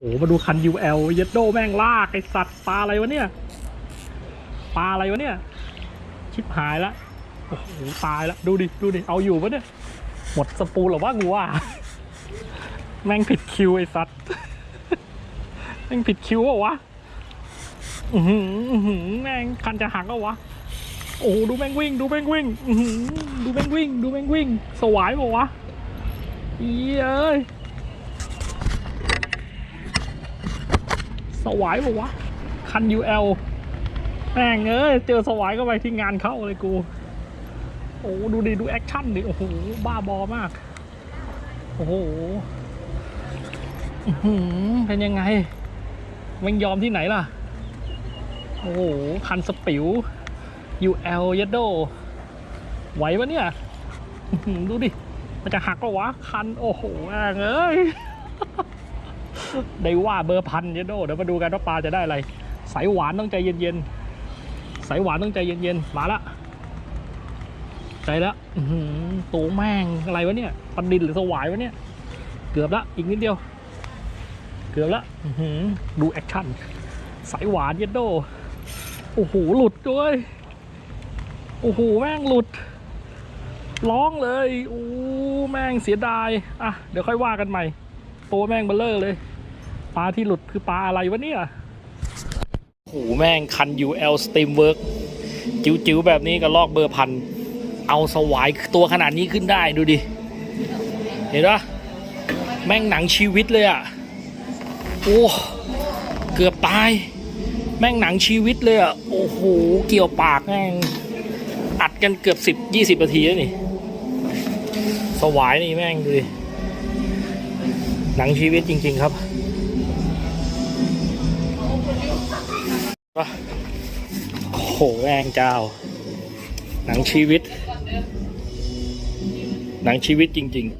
โอ้มาดูคัน UL เยดโดแม่งลากไอสัตว์ปลาอะไรวะเนี่ยปลาอะไรวะเนี่ย ชิบหายละโอ้โหตายละดูดิ ดูดิ เอาอยู่ปะเนี่ย หมดสปูหรอว่ากูว่าแม่งผิดคิวไอสัตว์แม่งผิดคิวเหรอวะอือหือแม่งคันจะหักแล้ววะโอ้ดูแม่งวิ่ง ดูแม่งวิ่งดูแม่งวิ่ง ดูแม่งวิ่ง สวายบอกวะอีเอ้ย สวายบอกวะ คัน UL แม่งเอ้ยเจอสวายก็ไปที่งานเข้าเลยกู โอ้ดูดิ ดูแอคชั่นดิ โอ้โห บ้าบอมาก โอ้โหหือเป็นยังไงมันยอมที่ไหนล่ะ โอ้โห คันสปิว UL ยัดโดไหวปะเนี่ย ดูดิ มันจะหักก็วะ คัน โอ้โหแม่งเอ้ย ได้ว่าเบอร์พันยัดโดเดี๋ยวมาดูกันว่าปลาจะได้อะไร สายหวานต้องใจเย็นๆ สายหวานต้องใจเย็นๆ มาละใจละอื้อหือตัวแม่งอะไรวะเนี่ยปันดินหรือสวายวะเนี่ย เกือบละอีกนิดเดียว เกือบละดูแอคชั่น สายหวานยัดโดโอ้โหหลุดด้วยโอ้โหแม่งหลุด ร้องเลยโอ้แม่งเสียดาย อะ เดี๋ยวค่อยว่ากันใหม่ ตัวแม่งเบลเลอร์เลย ปลาที่หลุดคือปลาอะไรวะเนี่ยโอ้โหแม่งคัน UL Steamwork จิ๋วๆ แบบนี้ก็ลอกเบอร์พัน เอาสวายตัวขนาดนี้ขึ้นได้ดูดิ เห็นปะแม่งหนังชีวิตเลยอะ่ะ โอ้ เกือบตาย แม่งหนังชีวิตเลยอะ่ะ โอ้โห เกี่ยวปากแม่ง อัดกันเกือบสิบยี่สิบนาทีแล้วนี่ สวายนี่แม่งดูดิ หนังชีวิตจริง ๆ ครับ โอ้โหแรงเจ้า หนังชีวิต หนังชีวิตจริง ๆ